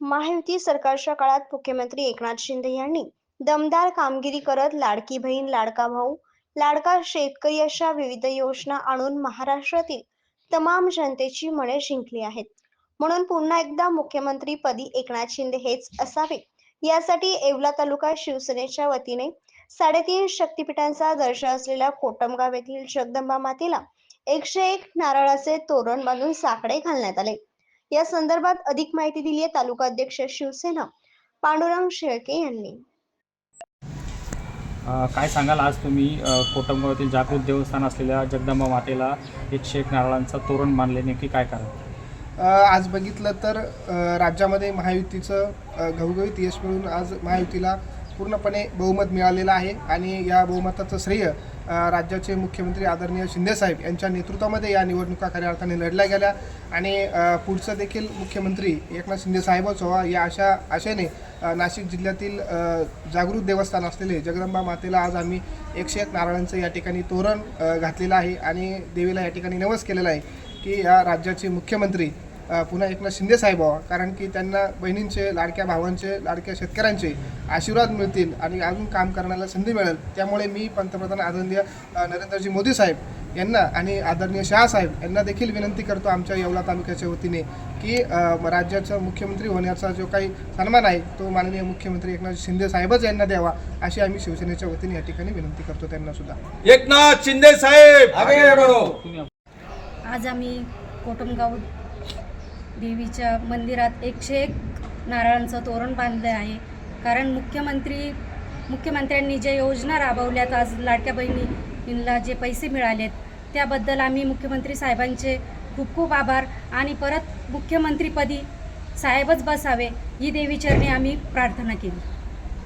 महायुती सरकारच्या काळात मुख्यमंत्री एकनाथ शिंदे यांनी दमदार कामगिरी करत लाडकी बहीण लाडका भाऊ लाडका शेतकरी अशा विविध योजना आणून महाराष्ट्रातील तमाम जनतेची मने जिंकली आहेत. म्हणून पुन्हा एकदा मुख्यमंत्री पदी एकनाथ शिंदे हेच असावे. यासाठी येवला तालुका शिवसेनेच्या वतीने साडेतीन शक्तिपीठांचा दर्जा असलेल्या कोटमगाव येथील जगदंबा मातेला एकशे एक नारळाचे तोरण बांधून साकडे घालण्यात आले. या संदर्भात अधिक माहिती दिली आहे तालुका अध्यक्ष शिवसेना. पांडुरंग शेळके यांनी. काय सांगाल? आज तुम्ही अ, कोटमगावातील जागृत देवस्थान असलेल्या जगदंबा मातेला एकशे एक नारळांचा तोरण मानले नेमकी काय कारण? अ, आज बघितलं तर राज्यामध्ये महायुतीचं घवघवीत यश मिळून आज महायुतीला पूर्णपणे बहुमत मिळालेलं आहे आणि या बहुमताचं श्रेय राज्याचे मुख्यमंत्री आदरणीय शिंदेसाहेब यांच्या नेतृत्वामध्ये या निवडणुका खऱ्या अर्थाने लढल्या गेल्या आणि पुढचं देखील मुख्यमंत्री एकनाथ शिंदेसाहेबच व्हावा या अशा आशेने नाशिक जिल्ह्यातील जागृत देवस्थान असलेले जगदंबा मातेला आज आम्ही एकशे एक नारळांचं या ठिकाणी तोरण घातलेलं आहे आणि देवीला या ठिकाणी नवस केलेलं आहे की या राज्याचे मुख्यमंत्री पुन्हा एकनाथ शिंदे साहेब व्हावा कारण की त्यांना बहिणींचे लाडक्या भावांचे लाडक्या शेतकऱ्यांचे आशीर्वाद मिळतील आणि अजून काम करण्याला संधी मिळेल. त्यामुळे मी पंतप्रधान आदरणीय नरेंद्रजी मोदी साहेब यांना आणि आदरणीय शहासाहेब यांना देखील विनंती करतो आमच्या येवला तालुक्याच्या वतीने की राज्याचा मुख्यमंत्री होण्याचा जो काही सन्मान आहे तो माननीय मुख्यमंत्री एकनाथ शिंदे साहेबच यांना द्यावा अशी आम्ही शिवसेनेच्या वतीने या ठिकाणी विनंती करतो त्यांना सुद्धा. एकनाथ शिंदे साहेब! आज आम्ही कोटमगाव देवीच्या मंदिरात एकशे एक नारळांचं तोरण बांधलं आहे. कारण मुख्यमंत्री मुख्यमंत्र्यांनी ज्या योजना राबवल्यात आज लाडक्या बहिणींना जे पैसे मिळालेत त्याबद्दल आम्ही मुख्यमंत्री साहेबांचे खूप खूप आभार. आणि परत मुख्यमंत्रीपदी साहेबच बसावे ही देवीचरणी आम्ही प्रार्थना केली.